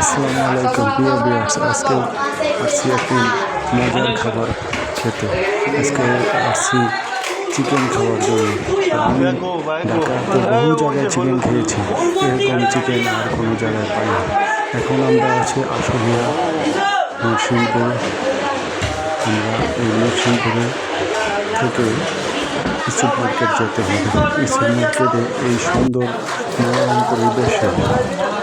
আসসালামু আলাইকুম। প্রিয় বিয়ার্স আজকে আসছি একটি মজার খাবার খেতে। আজকে আসছি চিকেন খাওয়ার জন্য। আমি ঢাকাতে বহু জায়গায় চিকেন খেয়েছি। এরকম চিকেন আর কোনো জায়গায় পাই না। এখন আমরা আছি আশুলিয়া, নরসিংপুর। আমরা এই নরসিংপুরে থেকে ইস্ট মার্কেট যেতে হবে। ইস্ট মার্কেটে এই সুন্দর মনোরম পরিবেশে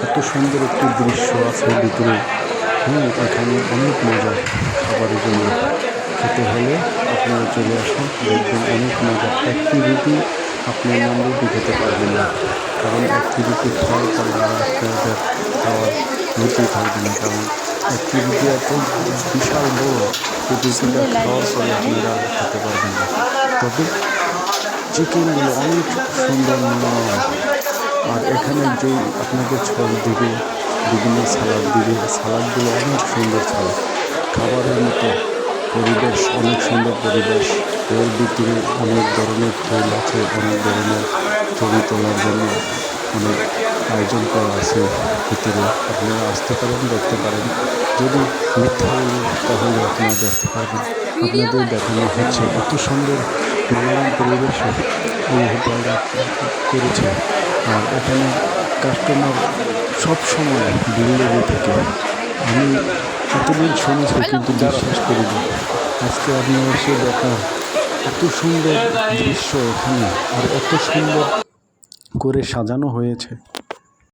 এত সুন্দর একটি দৃশ্য আছে ভিতরে। হ্যাঁ এখানে অনেক মজা খাবারের জন্য খেতে হলে আপনারা চলে আসুন, দেখবেন অনেক মজা একটি রুটি আপনি নাম রুটি খেতে পারবেন না। কারণ একটি রুটি খাওয়ার পরে আপনাদের খাওয়ার রুটি থাকবে না। কারণ একটি রুটি এত বিশাল বড় রুটিটা খাওয়ার পরে আপনারা খেতে পারবেন না। তবে চিকেনগুলো অনেক সুন্দর আর এখানে যে আপনাকে ছল দিবে, বিভিন্ন সালাদ দিবে, সালাদগুলো অনেক সুন্দর সালাদ। খাবারের মতো পরিবেশ, অনেক সুন্দর পরিবেশ। এর ভিতরে অনেক ধরনের ফুল আছে, অনেক ধরনের ছবি তোলার জন্য অনেক আয়োজন করা আছে ভিতরে। আপনারা আসতে পারেন, দেখতে পারেন। যদি মিথ্যা তাহলে আপনারা দেখতে পারবেন। আপনাদের দেখানো হচ্ছে এত সুন্দর মনোরম পরিবেশে এই হোটেলটা করেছে। আর এখানে কাস্টমার সব সময় লেগে থাকে আমি এতদিন শুনেছি কিন্তু বিশ্বাস করিনি আজকে আপনি এসে দেখা। এত সুন্দর দৃশ্য এখানে আর এত সুন্দর করে সাজানো হয়েছে।